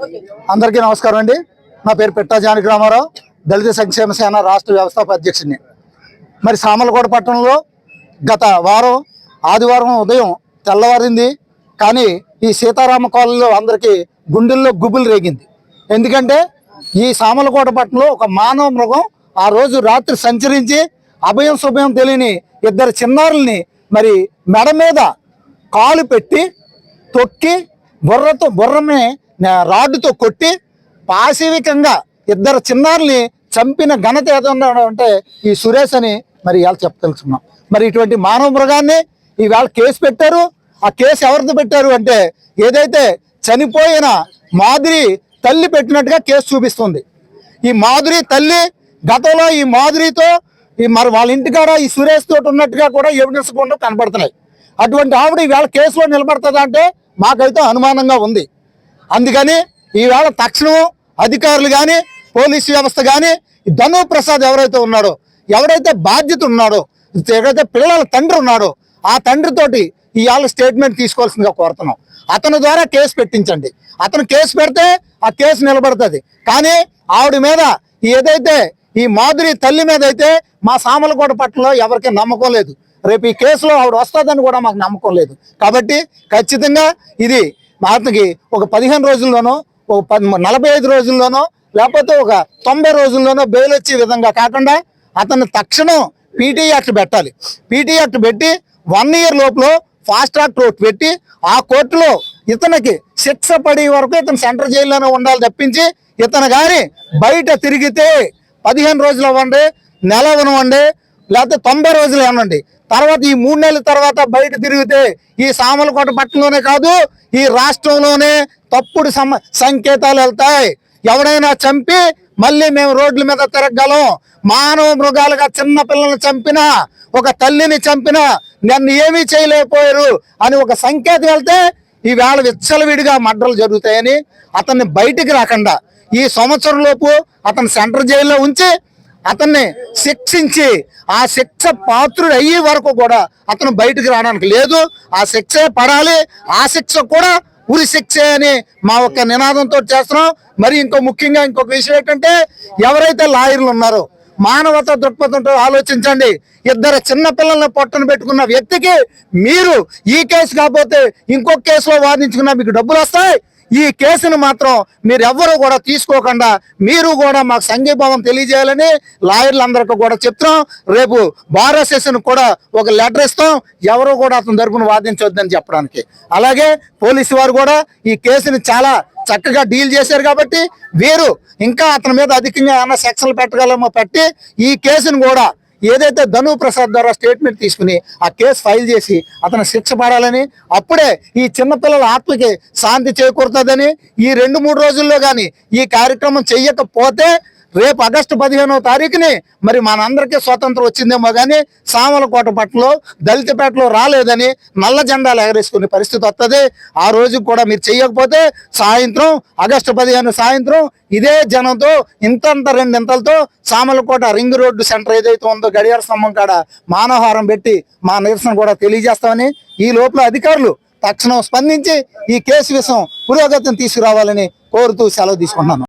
అందరికీ నమస్కారం అండి. నా పేరు పెట్టా జానకి రామారావు. దళిత సంక్షేమ సేన రాష్ట్ర వ్యవస్థాపక అధ్యక్షుడిని. మరి సామలకోట పట్టణంలో గత వారం ఆదివారం ఉదయం తెల్లవారింది. కానీ ఈ సీతారామ కాలనీలో అందరికీ గుండెల్లో గుబులు రేగింది. ఎందుకంటే ఈ సామలకోట పట్టణంలో ఒక మానవ మృగం ఆ రోజు రాత్రి సంచరించి అభయం శుభయం తెలియని ఇద్దరు చిన్నారుల్ని మరి మెడ మీద కాలు పెట్టి తొక్కి బుర్రతో బుర్రమే రాడ్డుతో కొట్టి పాశవికంగా ఇద్దరు చిన్నారుని చంపిన ఘనత ఏదన్నా అంటే ఈ సురేష్ అని మరి ఇవాళ చెప్పదలుచున్నాం మరి ఇటువంటి మానవ మృగాన్ని ఈవేళ కేసు పెట్టారు. ఆ కేసు ఎవరితో పెట్టారు అంటే ఏదైతే చనిపోయిన మాధురి తల్లి పెట్టినట్టుగా కేసు చూపిస్తుంది. ఈ మాధురి తల్లి గతంలో ఈ మాధురితో ఈ మరి వాళ్ళ ఇంటికాడ ఈ సురేష్ తోటి ఉన్నట్టుగా కూడా ఎవిడెన్స్ కూడా కనబడుతున్నాయి అటువంటి ఆవిడ ఈవేళ కేసులో నిలబడుతుందా అంటే మాకైతే అనుమానంగా ఉంది. అందుకని ఈవేళ తక్షణం అధికారులు కానీ పోలీసు వ్యవస్థ కానీ ధను ప్రసాద్ ఎవరైతే ఉన్నాడో ఎవరైతే బాధ్యత ఉన్నాడో ఎవరైతే పిల్లల తండ్రి ఉన్నాడో ఆ తండ్రితోటి ఇవాళ స్టేట్మెంట్ తీసుకోవాల్సిందిగా కోరుతున్నాం. అతని ద్వారా కేసు పెట్టించండి. అతను కేసు పెడితే ఆ కేసు నిలబడుతుంది. కానీ ఆవిడ మీద ఏదైతే ఈ మాధురి తల్లి మీద అయితే మా సామలకోట పట్టణంలో ఎవరికి నమ్మకం లేదు. రేపు ఈ కేసులో ఆవిడ వస్తుందని కూడా మాకు నమ్మకం లేదు. కాబట్టి ఖచ్చితంగా ఇది అతనికి ఒక పదిహేను రోజుల్లోనో ఒక నలభై ఐదు రోజుల్లోనో లేకపోతే ఒక తొంభై రోజుల్లోనో బెయిల్ వచ్చే విధంగా కాకుండా అతన్ని తక్షణం పీటీ యాక్ట్ పెట్టాలి. పీటీ యాక్ట్ పెట్టి వన్ ఇయర్ లోపల ఫాస్ట్ ట్రాక్ కోర్టు పెట్టి ఆ కోర్టులో ఇతనికి శిక్ష పడే వరకు ఇతను సెంట్రల్ జైల్లోనే ఉండాలి తప్పించి ఇతను కానీ బయట తిరిగితే పదిహేను రోజులు అవ్వండి నెల అవనివ్వండి లేకపోతే తొంభై రోజులు ఇవ్వండి తర్వాత ఈ మూడు నెలల తర్వాత బయట తిరిగితే ఈ సామలకోట పట్టణంలోనే కాదు ఈ రాష్ట్రంలోనే తప్పుడు సంకేతాలు వెళ్తాయి. ఎవడైనా చంపి మళ్ళీ మేము రోడ్ల మీద తిరగలం మానవ మృగాలుగా చిన్న పిల్లల్ని చంపినా ఒక తల్లిని చంపినా నన్ను ఏమీ చేయలేకపోయారు అని ఒక సంకేతం వెళ్తే ఈవేళ విచ్చలవిడిగా మడ్రలు జరుగుతాయని అతన్ని బయటికి రాకుండా ఈ సంవత్సరంలోపు అతను సెంటర్ జైల్లో ఉంచి అతన్ని శిక్షించి ఆ శిక్ష పాత్రుడు అయ్యే వరకు కూడా అతను బయటికి రావడానికి లేదు. ఆ శిక్షే పడాలి ఆ శిక్ష కూడా ఉరి శిక్ష అని మా ఒక్క నినాదంతో చేస్తున్నాం. మరి ఇంకో ముఖ్యంగా ఇంకొక విషయం ఏంటంటే ఎవరైతే లాయర్లు ఉన్నారో మానవత దృక్పథంతో ఆలోచించండి. ఇద్దరు చిన్న పిల్లల్ని పొట్టను పెట్టుకున్న వ్యక్తికి మీరు ఈ కేసు కాకపోతే ఇంకొక కేసులో వాదించుకున్నా మీకు డబ్బులు వస్తాయి. ఈ కేసును మాత్రం మీరు ఎవ్వరూ కూడా తీసుకోకుండా మీరు కూడా మాకు సంఘీభావం తెలియజేయాలని లాయర్లందరికీ కూడా చెప్తున్నాం. రేపు బార్ అసోసియేషన్ కూడా ఒక లెటర్ ఇస్తాం. ఎవరు కూడా అతని తరపున వాదించొద్దని చెప్పడానికి. అలాగే పోలీసు వారు కూడా ఈ కేసుని చాలా చక్కగా డీల్ చేశారు కాబట్టి వీరు ఇంకా అతని మీద అధికంగా ఏమైనా సెక్షన్లు పెట్టగలమో పెట్టి ఈ కేసును కూడా ఏదైతే ధను ప్రసాద్ ద్వారా స్టేట్మెంట్ తీసుకుని ఆ కేసు ఫైల్ చేసి అతను శిక్ష పడాలని అప్పుడే ఈ చిన్నపిల్లల ఆత్మకి శాంతి చేకూరుతుందని ఈ రెండు మూడు రోజుల్లో కానీ ఈ కార్యక్రమం చెయ్యకపోతే రేపు ఆగస్టు పదిహేనవ తారీఖుని మరి మనందరికీ స్వాతంత్రం వచ్చిందేమో కానీ సామలకోట పట్టణంలో దళితపేటలో రాలేదని నల్ల జెండాలు ఎగరేసుకునే పరిస్థితి వస్తుంది ఆ రోజు కూడా మీరు చేయకపోతే సాయంత్రం ఆగస్టు పదిహేను సాయంత్రం ఇదే జనంతో ఇంతంత రెండింతలతో సామలకోట రింగ్ రోడ్డు సెంటర్ ఏదైతే ఉందో గడియార స్తంభం కాడ మానవహారం పెట్టి మా నిరసన కూడా తెలియజేస్తామని ఈ లోపల అధికారులు తక్షణం స్పందించి ఈ కేసు విషయం పురోగతిని తీసుకురావాలని కోరుతూ సెలవు తీసుకున్నాను